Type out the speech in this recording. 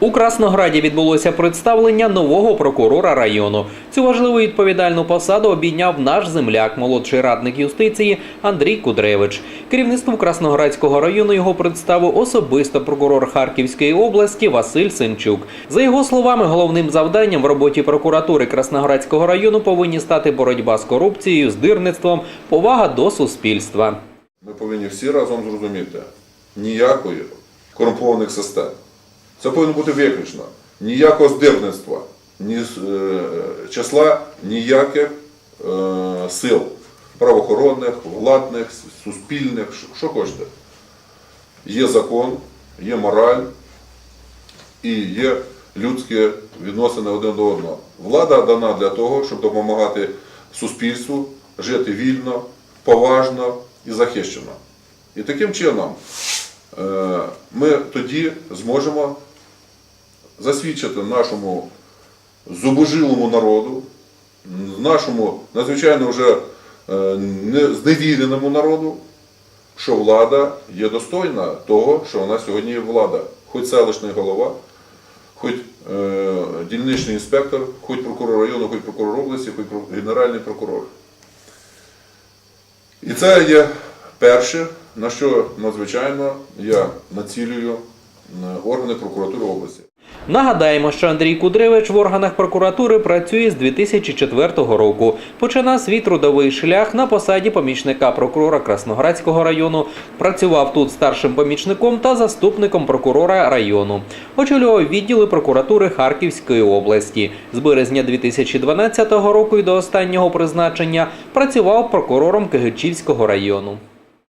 У Краснограді відбулося представлення нового прокурора району. Цю важливу відповідальну посаду обійняв наш земляк, молодший радник юстиції Андрій Кудревич. Керівництву Красноградського району його представив особисто прокурор Харківської області Василь Сенчук. За його словами, головним завданням в роботі прокуратури Красноградського району повинні стати боротьба з корупцією, здирництвом, повага до суспільства. Ми повинні всі разом зрозуміти ніякої корумпованих систем. Це повинно бути виключно. Ніякого здирництва, ні е, числа ніяких е, сил правоохоронних, владних, суспільних, що- що хочете. Є закон, є мораль і є людські відносини один до одного. Влада дана для того, щоб допомагати суспільству жити вільно, поважно і захищено. І таким чином е, ми тоді зможемо засвідчити нашому зубожилому народу, нашому надзвичайно вже е, зневіреному народу, що влада є достойна того, що вона сьогодні є влада. Хоч селищний голова, хоч е, дільничний інспектор, хоч прокурор району, хоч прокурор області, хоч генеральний прокурор. І це є перше, на що надзвичайно я націлюю е, органи прокуратури області. Нагадаємо, що Андрій Кудревич в органах прокуратури працює з 2004 року. Починав свій трудовий шлях на посаді помічника прокурора Красноградського району. Працював тут старшим помічником та заступником прокурора району. Очолював відділи прокуратури Харківської області. З березня 2012 року і до останнього призначення працював прокурором Кигичівського району.